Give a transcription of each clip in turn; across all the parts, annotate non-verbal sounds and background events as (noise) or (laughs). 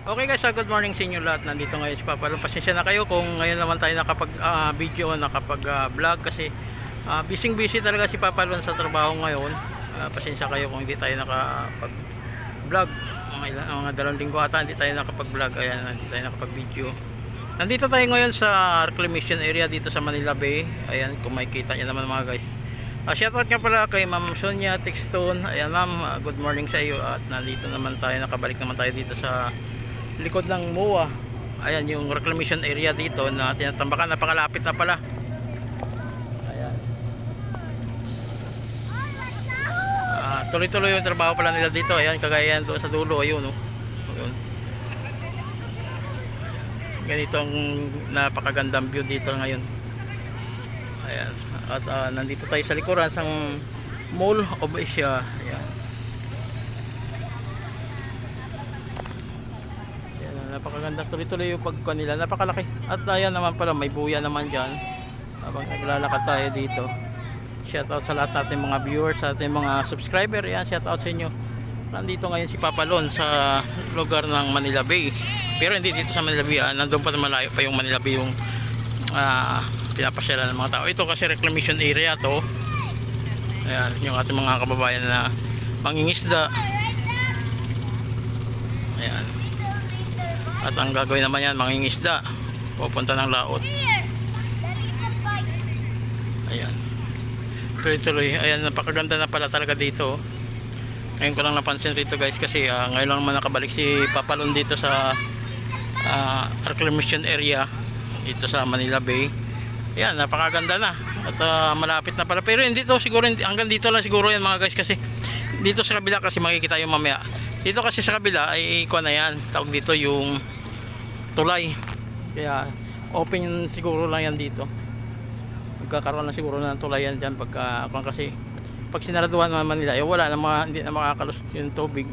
Okay guys, ah, good morning sa inyo lahat. Nandito ngayon si Papa. Pasensya na kayo kung ngayon naman tayo nakapag ah, video, nakapag ah, vlog kasi ah, busy busy talaga si Papa Lon sa trabaho ngayon. Ah, pasensya kayo kung hindi tayo nakapag vlog. Mga, mga dalawang linggo ata hindi tayo nakapag vlog. Ayan, hindi tayo nakapag video. Nandito tayo ngayon sa reclamation area dito sa Manila Bay. Ayan, kung makikita nyo naman mga guys. Uh, shoutout nga pala kay Ma'am Sonia Texton. Ayan ma'am, ah, good morning sa iyo at nandito naman tayo, nakabalik naman tayo dito sa likod ng MOA. Ayan yung reclamation area dito na tinatambakan, napakalapit na pala. Ayan. Ah, tuloy-tuloy yung trabaho pala nila dito. Ayan, kagaya doon sa dulo, ayun oh. Ayun. Ganito ang napakagandang view dito ngayon. Ayan. At ah, nandito tayo sa likuran sa Mall of Asia. Ayan. Napakaganda tuloy-tuloy yung pagkuha nila. Napakalaki. At ayan naman pala, may buya naman dyan. Habang naglalakad tayo dito. Shoutout sa lahat natin mga viewers, sa ating mga subscriber. Ayan, shoutout sa inyo. Nandito ngayon si Papa Lon sa lugar ng Manila Bay. Pero hindi dito sa Manila Bay. Ah. Nandun pa malayo pa yung Manila Bay yung ah, pinapasyalan ng mga tao. Ito kasi reclamation area to. Ayan, yung ating mga kababayan na mangingisda. Ayan. At ang gagawin naman yan, mangingisda. Pupunta ng laot. Ayan. Tuloy-tuloy. Ayan, napakaganda na pala talaga dito. Ngayon ko lang napansin rito guys kasi ah, ngayon lang naman nakabalik si Papalon dito sa ah, reclamation area dito sa Manila Bay. Ayan, napakaganda na. At ah, malapit na pala. Pero hindi to siguro, hanggang dito lang siguro yan mga guys kasi dito sa kabila kasi makikita yung mamaya. Dito kasi sa kabila ay ikuha na yan. Tawag dito yung tulay. Kaya open siguro lang yan dito. Magkakaroon na siguro ng tulay yan dyan pagka kung kasi pag sinaraduhan naman nila, eh wala na mga, hindi na makakalusot yung tubig.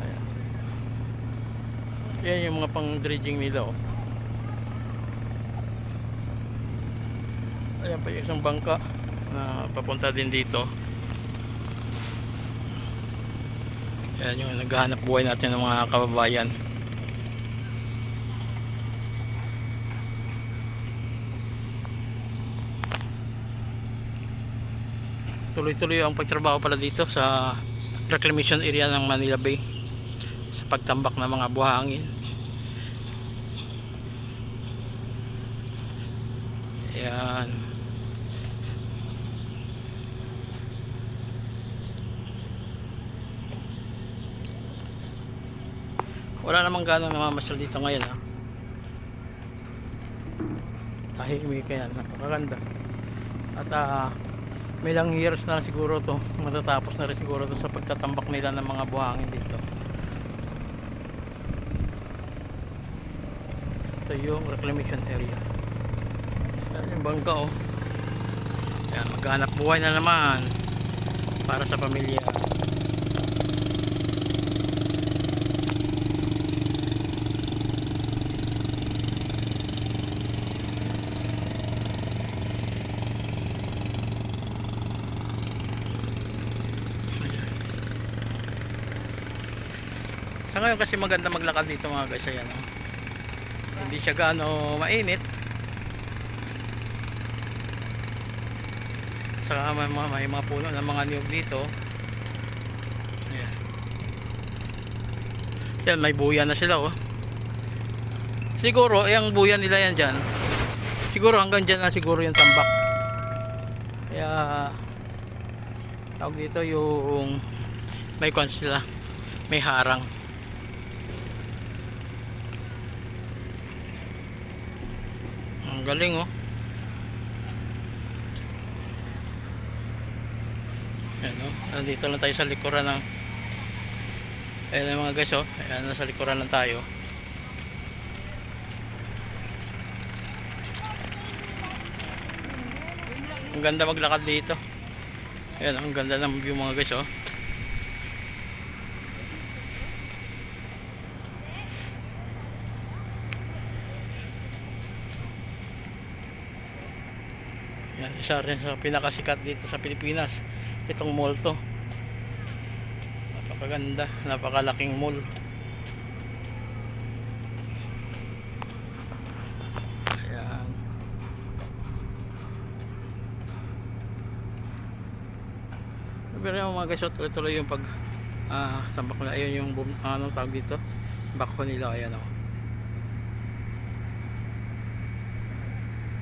Ayan. Yan yung mga pang dredging nila oh. Ayan pa yung isang bangka na papunta din dito. Yan yung naghahanap buhay natin ng mga kababayan. Tuloy-tuloy ang pagtrabaho pala dito sa reclamation area ng Manila Bay sa pagtambak ng mga buhangin. Ayan. Wala namang ganong namamasyal dito ngayon ha. Tahimik yan, napakaganda. At ah, may lang years na siguro to, matatapos na rin siguro to sa pagtatambak nila ng mga buhangin dito. Ito yung reclamation area. Yan yung bangka oh. Yan, maghanap buhay na naman para sa pamilya. Sa ngayon kasi maganda maglakad dito mga guys ayan. oh. Hindi siya gaano mainit. Saka may mga, may mga puno ng mga niyog dito. Ayan. Yan, may buya na sila oh. Siguro, yung buya nila yan dyan. Siguro hanggang dyan na siguro yung tambak. Kaya, tawag dito yung may kwan sila. May harang. Ang galing oh. Ayan oh. Nandito lang tayo sa likuran ng Ayan mga guys oh. Ayan nasa likuran lang tayo. Ang ganda maglakad dito. Ayan ang ganda ng view mga guys oh. isa rin sa pinakasikat dito sa Pilipinas itong mall to. Napakaganda napakalaking mall. Ayan. Pero yung mga guys oh, tuloy tuloy yung pag ah, tambak na ayun yung ano tawag dito? Bako nila ayan o oh.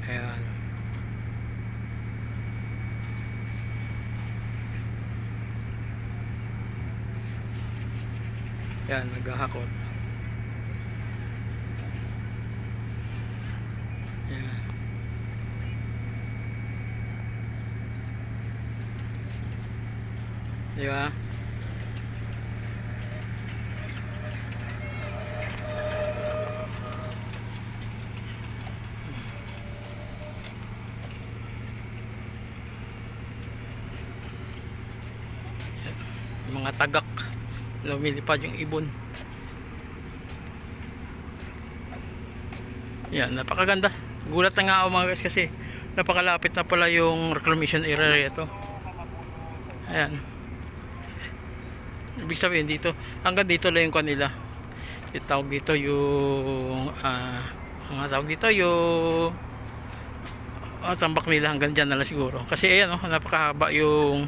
ayan. Yan naghahakot. Yan. Di ba mga tagak lumilipad yung ibon. Yan napakaganda. Gulat na nga ako mga guys kasi napakalapit na pala yung reclamation area ito ayan. Ibig sabihin dito hanggang dito lang yung kanila. Yung tawag dito yung ah mga tawag dito yung ah, tambak nila. Hanggang dyan na siguro. Kasi ayan oh, napakahaba yung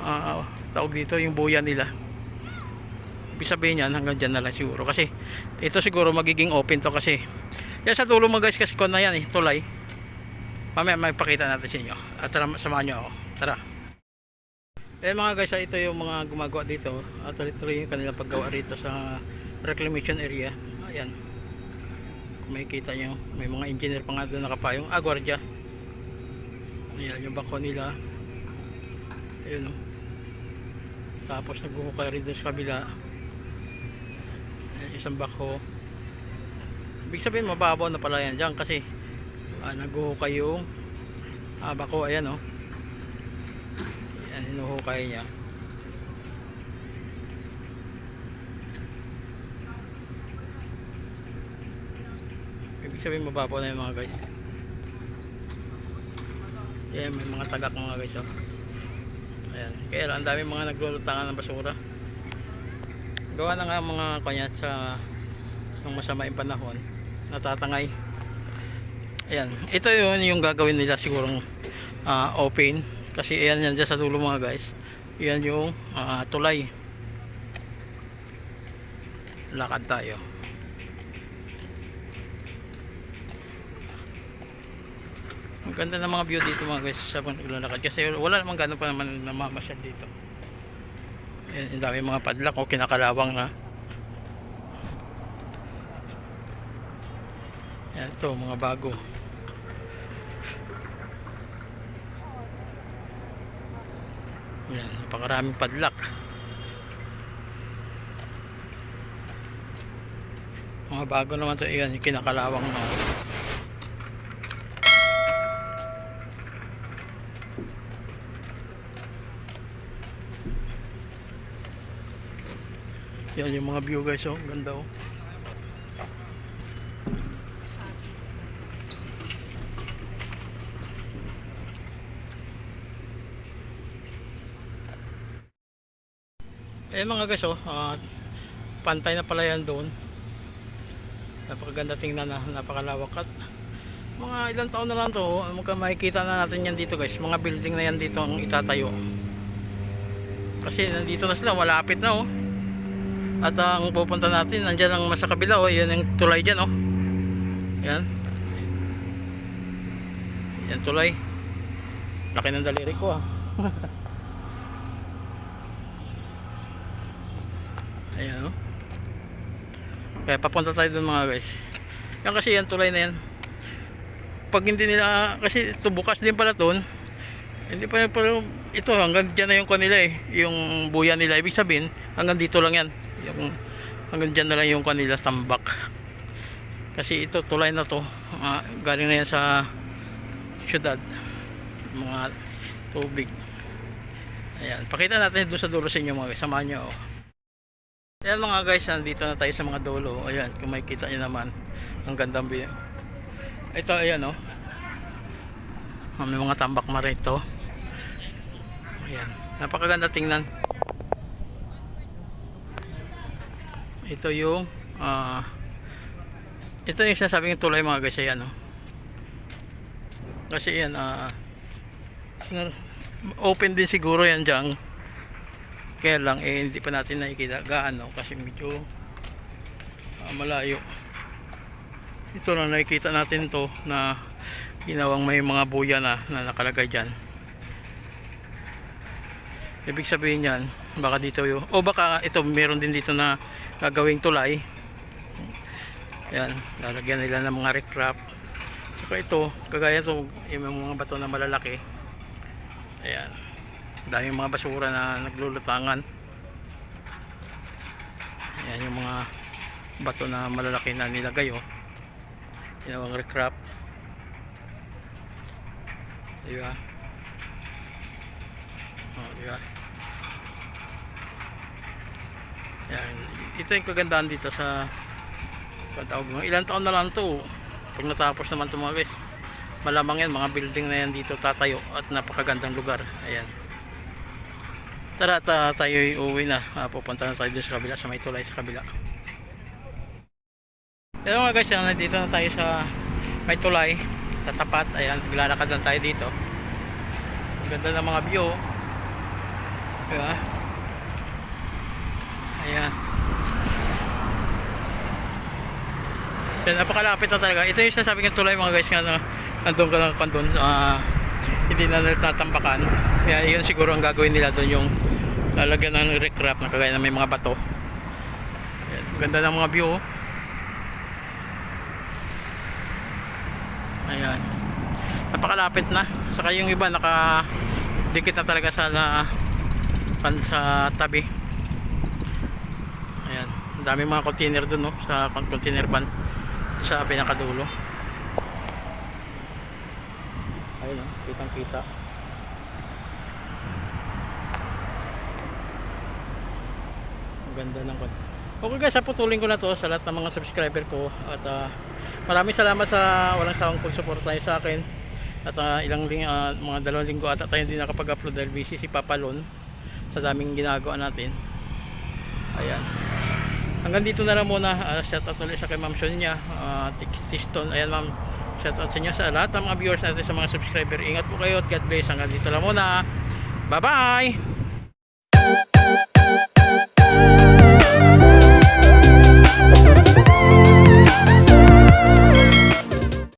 ah, tawag dito yung buya nila ibig sabihin yan hanggang dyan na lang siguro. Kasi ito siguro magiging open to kasi. Yan sa tulo mga guys kasi kon na yan eh tulay mamaya may pakita natin sa inyo. At tara samahan nyo ako. Tara. Eh mga guys ah, ito yung mga gumagawa dito. At tuloy-tuloy yung kanilang paggawa rito sa reclamation area. Ayan. Kung makikita nyo may mga engineer pa nga doon nakapayong. Ah gwardiya ayan yung bako nila. Ayun o tapos naghuhukay rin doon sa kabila isang bako ibig sabihin mababaw na pala yan dyan kasi ah, naghuhukay yung ah, bako ayan o ayan hinuhukay niya ibig sabihin mababaw na yung mga guys Ayan, may mga tagak mga guys oh. Ayan. Kaya ang dami mga naglulutangan ng basura. Gawa na nga mga kanya sa ng masama yung panahon. Natatangay. Ayan. Ito yun yung gagawin nila sigurong ah, open. Kasi ayan yan dyan sa dulo mga guys. Yan yung ah, tulay. Lakad tayo. Ang ganda ng mga view dito mga guys sa paglalakad kasi wala namang gano'n pa naman namamasyal dito. Ayan, yung dami mga padlak o kinakalawang ha. Yan ito, mga bago. Yan, napakaraming padlak. Mga bago naman ito, yan, kinakalawang na. Yan yung mga view guys, oh. Ganda oh. Eh mga guys, oh. ah, pantay na pala yan doon. Napakaganda tingnan na, napakalawak at mga ilang taon na lang to, oh, makikita na natin yan dito guys. Mga building na yan dito ang itatayo. Kasi nandito na sila, malapit na oh. At ang pupunta natin, nandiyan ang sa kabila, oh, yan yung tulay dyan, oh. Yan. Yan tulay. Laki ng daliri ko, ah. (laughs) Ayan, oh. Kaya papunta tayo dun mga guys. Yan kasi yan tulay na yan. Pag hindi nila, kasi ito bukas din pala dun. Hindi pa pero ito hanggang dyan na yung kanila eh. Yung buya nila. Ibig sabihin, hanggang dito lang yan. Yung, hanggang dyan na lang yung kanila tambak. Kasi ito tulay na to. ah, galing na yan sa syudad. Mga tubig. Ayan. Pakita natin doon sa dulo sa inyo mga guys. Samahan nyo. Oh. Ayan mga guys, nandito na tayo sa mga dulo. Ayan, kung makikita nyo naman. Ang gandang view. Ito, ayan oh. Ah, May mga tambak na rito. Ayan. Napakaganda tingnan. Ito yung ah ito yung sinasabing tulay mga guys ayan oh. Kasi yan ah open din siguro yan dyan. Kaya lang eh hindi pa natin nakikita gaano kasi medyo ah, malayo. Ito na nakikita natin to na ginawang may mga buya na na nakalagay dyan ibig sabihin yan baka dito yung o baka ito meron din dito na gagawing tulay. Yan lalagyan nila ng mga recrap saka ito kagaya to yung mga bato na malalaki. Ayan. Daming mga basura na naglulutangan. Ayan yung mga bato na malalaki na nilagay oh. Ginawang recrap di ba oh, di ba? Yan. Ito yung kagandahan dito sa patawag mo? Ilang taon na lang to pag natapos naman ito mga guys. Malamang yan mga building na yan dito tatayo at napakagandang lugar. Ayan. Tara ta, tayo uuwi na. Ah, pupunta na tayo sa kabila sa may tulay sa kabila. Pero mga guys, yan, nandito na tayo sa may tulay, sa tapat. Ayan, naglalakad lang tayo dito. Ang ganda ng mga view. Diba? Ayan. Yan, napakalapit na talaga. Ito yung sasabi ng tulay mga guys nga na nandun ka lang pa doon. ah, hindi na natatambakan. Kaya yun siguro ang gagawin nila doon yung lalagyan ng recrap na kagaya na may mga bato. Ayan, ganda ng mga view. oh. Ayan. Napakalapit na. Saka yung iba naka dikit na talaga sa na, pan sa tabi. Ayan. Dami mga container dun no sa con- container van sa pinakadulo. Ayun oh, kitang kita. Ang ganda ng kotse. Okay guys, putulin ko na to sa lahat ng mga subscriber ko at ah, maraming salamat sa walang sawang pagsuporta niyo sa akin at ah, ilang ah, mga dalawang linggo ata tayo hindi nakapag-upload dahil busy si Papa Lon sa daming ginagawa natin. Ayan. Hanggang dito na lang muna. Uh, shout out ulit sa kay Ma'am Sonia uh, Tiston ayan ma'am. Shout out sa inyo sa lahat ng mga viewers natin sa mga subscriber. Ingat po kayo at God bless. Hanggang dito lang muna. Bye bye